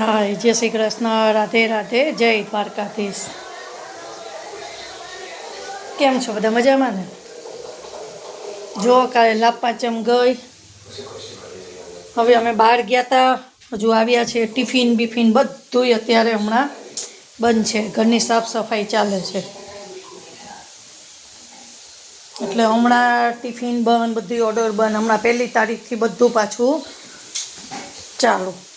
હા જય શ્રી કૃષ્ણ. રાધે રાધે. જય દ્વારકાધીશ. કેમ છો બધા મજામાં ને? જો કાલે લાપાચમ ગઈ. હવે અમે બહાર ગયા હતા હજુ આવ્યા છે ટિફિન, બિફિન બધુંય અત્યારે હમણાં બંધ છે. ઘરની સાફ સફાઈ ચાલે છે. એટલે હમણાં ટિફિન બંધ, બધી ઓર્ડર બંધ. હમણાં પહેલી તારીખથી બધું પાછું ચાલુ.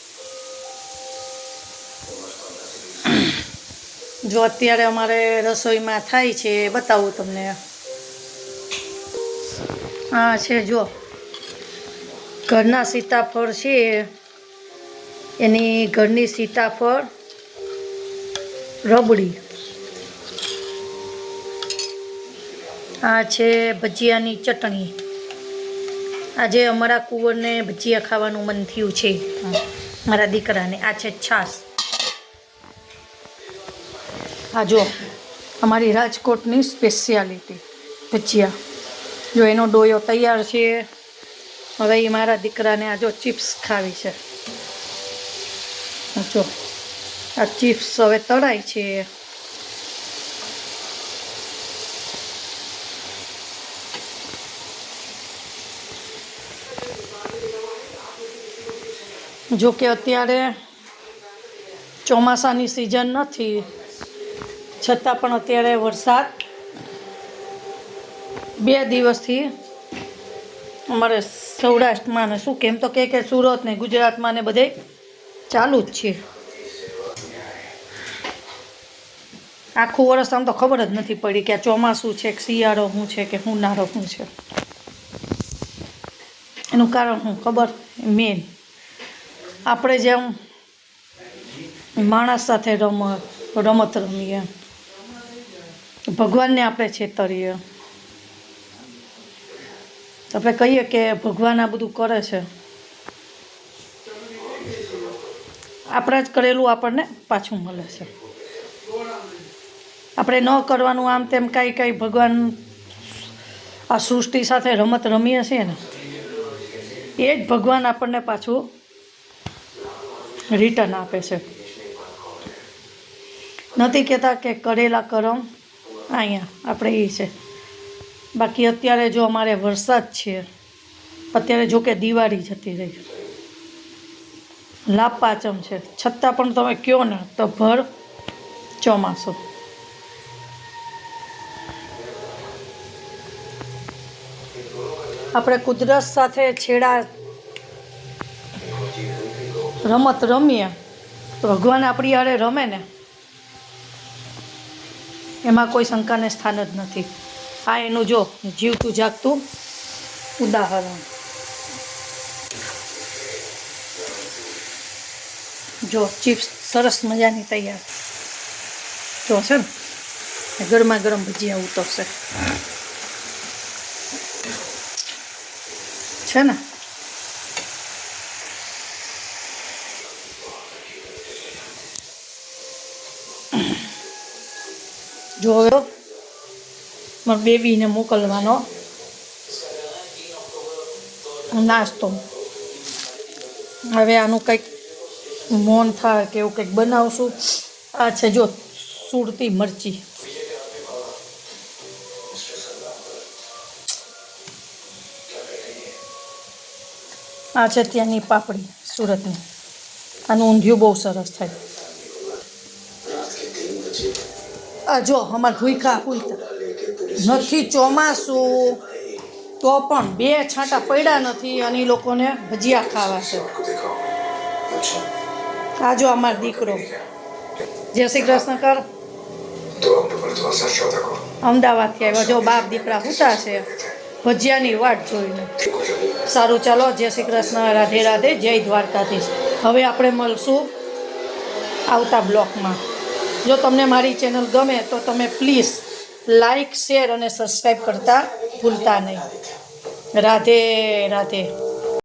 જો અત્યારે અમારે રસોઈમાં થાય છે, એ બતાવું તમને. હા છે, જો. ઘરના સીતાફળ છે. એની ઘરની સીતાફળ રબડી. આ છે ભજીયાની ચટણી. આજે અમારા કુંવરને ભજીયા ખાવાનું મન થયું છે. મારા દીકરાને. આ છે છાશ. આ જો, અમારી રાજકોટની સ્પેશિયાલિટી ભજીયા. જો એનો ડોયો તૈયાર છે, હવે એ મારા દીકરાને આ જો ચિપ્સ ખાવી છે. જો, આ ચિપ્સ હવે તળાય છે. જો કે અત્યારે ચોમાસાની સિઝન નથી. છતાં પણ અત્યારે વરસાદ બે દિવસથી અમારે સૌરાષ્ટ્રમાં ને શું કેમ તો કે કે સુરત ને ગુજરાતમાં ને બધે ચાલુ જ છે. આખું વર્ષ આમ તો ખબર જ નથી પડી કે આ ચોમાસું છે, કે શિયાળો શું છે, કે ઉનાળો શું છે. એનું કારણ શું ખબર? મેન આપણે જેમ માણસ સાથે રમ, રમત રમીએ ભગવાનને આપણે છેતરીએ. આપણે કહીએ કે ભગવાન આ બધું કરે છે. આપણા જ કરેલું આપણને પાછું મળે છે. આપણે ન કરવાનું આમ તેમ કાંઈ કાંઈ ભગવાન આ સૃષ્ટિ સાથે રમત રમીએ છીએ ને, એ જ ભગવાન આપણને પાછું રિટર્ન આપે છે. નથી કહેતા કે કરેલા કરમ અહીંયા, આપણે એ છે. બાકી અત્યારે જો અમારે વરસાદ છે, અત્યારે જો કે દિવાળી જતી રહી. લાભ પાંચમ છે. છતાં પણ તમે કહો ને, તો ભર ચોમાસું. આપણે કુદરત સાથે છેડા રમત રમીએ. ભગવાન આપણી હારે રમે ને. એમાં કોઈ શંકાને સ્થાન જ નથી. આ એનું જો જીવતું જાગતું ઉદાહરણ. જો ચિપ્સ સરસ મજાની તૈયાર. જો છે ને ગરમા ગરમ ભજીયા ઉતરશે. છે ને? જો હવે મારા બેબીને મોકલવાનો. નાસ્તો. હવે આનું કંઈક મોન થાય કે એવું કંઈક બનાવશું. આ છે જો સુરતી મરચી. આ છે ત્યાંની પાપડી સુરતની. આનું ઊંધિયું બહુ સરસ થાય આ આ જો, અમાર ભૂખા ભૂખા નથી ચોમાસું, તો પણ બે છાંટા પડ્યા નથી અને એ લોકોને ભજીયા ખાવા છે. આ જો અમારો દીકરો. જય શ્રી કૃષ્ણ કર. અમદાવાદથી આવ્યા. જો બાપ દીકરા હુતા છે, ભજીયાની વાટ જોઈને. સારું ચાલો, જય શ્રી કૃષ્ણ, રાધે રાધે, જય દ્વારકાધીશ. હવે આપણે મળશું આવતા બ્લોકમાં. જો તમને મારી ચેનલ ગમે તો તમે પ્લીઝ લાઈક શેર અને સબસ્ક્રાઈબ કરતા ભૂલતા નહીં. રાધે રાધે.